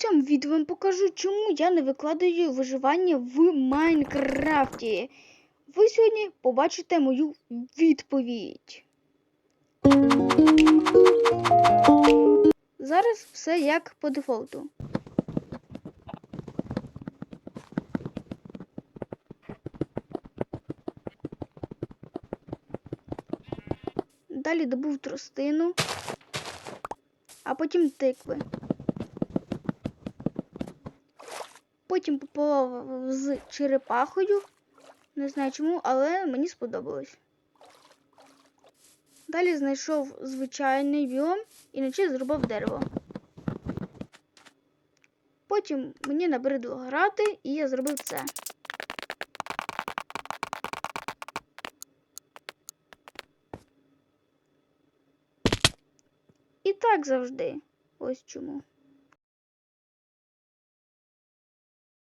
цьому відео вам покажу, чому я не викладаю виживання в Майнкрафті. Ви сьогодні побачите мою відповідь. Зараз все як по дефолту. Далі добув тростину, а потім тикви. Потім попав з черепахою. Не знаю чому, але мені сподобалось. Далі знайшов звичайний біом і вночі зрубав дерево. Потім мені набридло грати, і я зробив це. І так завжди. Ось чому.